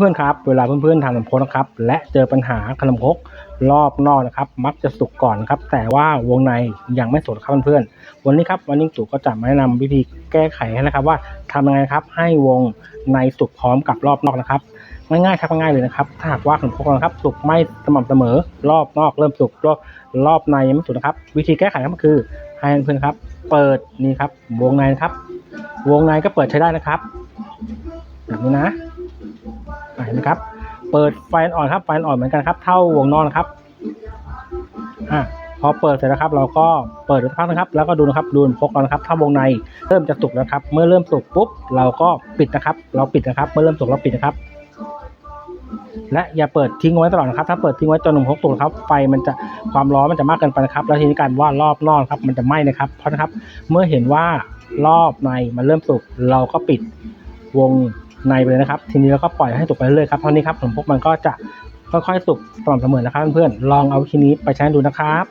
พื่อนๆครับ เวลาเพื่อนๆทำขนมครกนะครับ และเจอปัญหาขนมคกรอบนอกนะครับ มักจะสุกก่อนครับ แต่ว่าวงในยังไม่สุกครับเพื่อนๆวันนี้ครับวันนี้ตู่ก็จะมาแนะนำวิธีแก้ไขให้นะครับ ว่าทำยังไงครับให้วงในสุกพร้อมกับรอบนอกนะครับง่ายๆครับง่ายเลยนะครับ ถ้าหากว่าขนมคกนะครับสุกไม่สม่ำเสมอ รอบนอกเริ่มสุกรอบรอบในยังไม่สุกนะครับ วิธีแก้ไขก็คือให้เพื่อนๆครับ เปิดนี่ครับวงในนะครับ วงในก็เปิดใช้ได้นะครับแบบนี้นะ เห็นไหมครับ เปิดไฟอ่อนครับ ไฟอ่อนเหมือนกันครับ เท่าวงนอกนะครับ อะพอเปิดเสร็จแล้วครับ เราก็เปิดสักพักนะครับ แล้วก็ดูนะครับ ดูพกเรานะครับถ้าวงในเริ่มจะสุกแล้วครับ เมื่อเริ่มสุกปุ๊บ เราก็ปิดนะครับ เราปิดนะครับ เมื่อเริ่มสุกเราปิดนะครับ และอย่าเปิดทิ้งไว้ตลอดนะครับ ถ้าเปิดทิ้งไว้จนหนุ่มพกตุกครับ ไฟมันจะความร้อนมันจะมากเกินไปนะครับ แล้วทีนี้การว่ารอบนอกครับ มันจะไหม้นะครับ เพราะนะครับ เมื่อเห็นว่ารอบในมันเริ่มสุก เราก็ปิดวง ในไปเลยนะครับ ทีนี้เราก็ปล่อยให้สุกไปเรื่อยครับเท่านี้ครับขนมพกมันก็จะค่อยๆสุกสม่ำเสมอนะครับเพื่อนๆลองเอาวิธีนี้ไปใช้ดูนะครับ